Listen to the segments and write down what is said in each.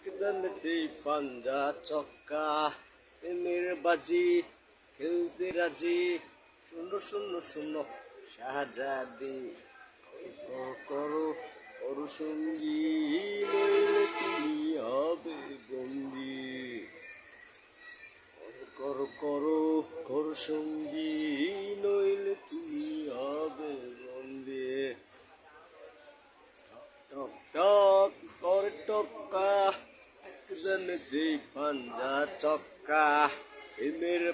কিদানতে পাঞ্জা চক্কা এমের বাজি খেলতে রাজি শূন্য শূন্য শূন্য শাহজাদি করো করো করো সঙ্গী নইলে তুমি হবে করো করো সঙ্গী টক করে টক্কা একজন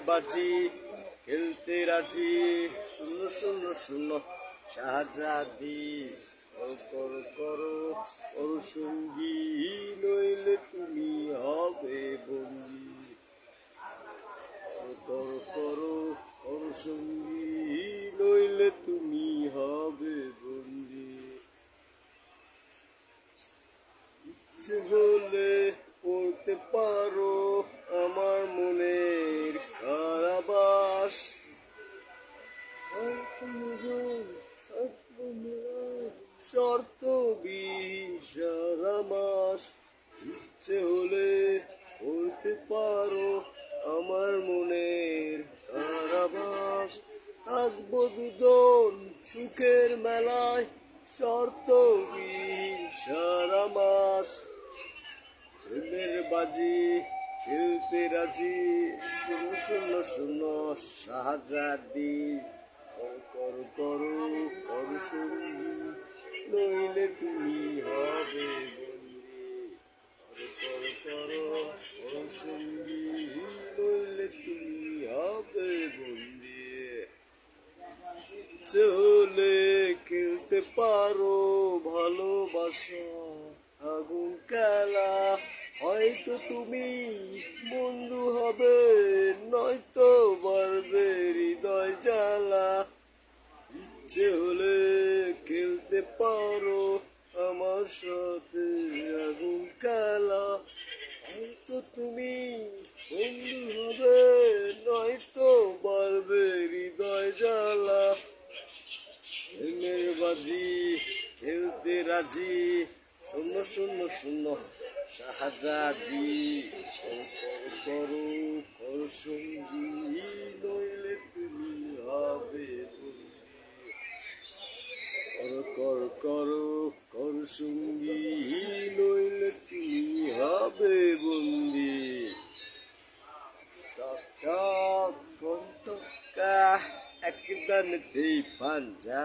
বাজি, খেলতে রাজি। শূন্য শূন্য শূন্য শাহজাদি, করো তুমি হবে বন্দি। করো সঙ্গী ইচ্ছে হলে পড়তে পারো আমার মনের কারাবাস। শর্ত সারা মাস। ইচ্ছে হলে পড়তে পারো আমার মনের কারাবাস। থাকব দুজন সুখের মেলায়, শর্ত সারা মাস। প্রেমের বাজি, খেলতে রাজি। শূন্য শূন্য শূন্য শাহজাদি। কর, করো, কর নইলে তুমি হবে বন্দি। কর, করো, কর সঙ্গী তুমি হবে বন্দি। চলে খেলতে পারো ভালোবাসা। তুমি বন্ধু হবে, নয়তো বাড়বে হৃদয় জ্বালা। ইচ্ছে হলে খেলতে পারো আমার সাথে আগুন খেলা হয়তো তুমি বন্ধু হবে, নয়তো বাড়বে হৃদয় জ্বালা। বাজি, খেলতে রাজি, শূন্য শূন্য শূন্য। শাহজাদি করো করো সঙ্গী নইলে তুমি হবে। করো কর করো কর সঙ্গী নইলে তুমি হবে বন্দি একদান পাঞ্জা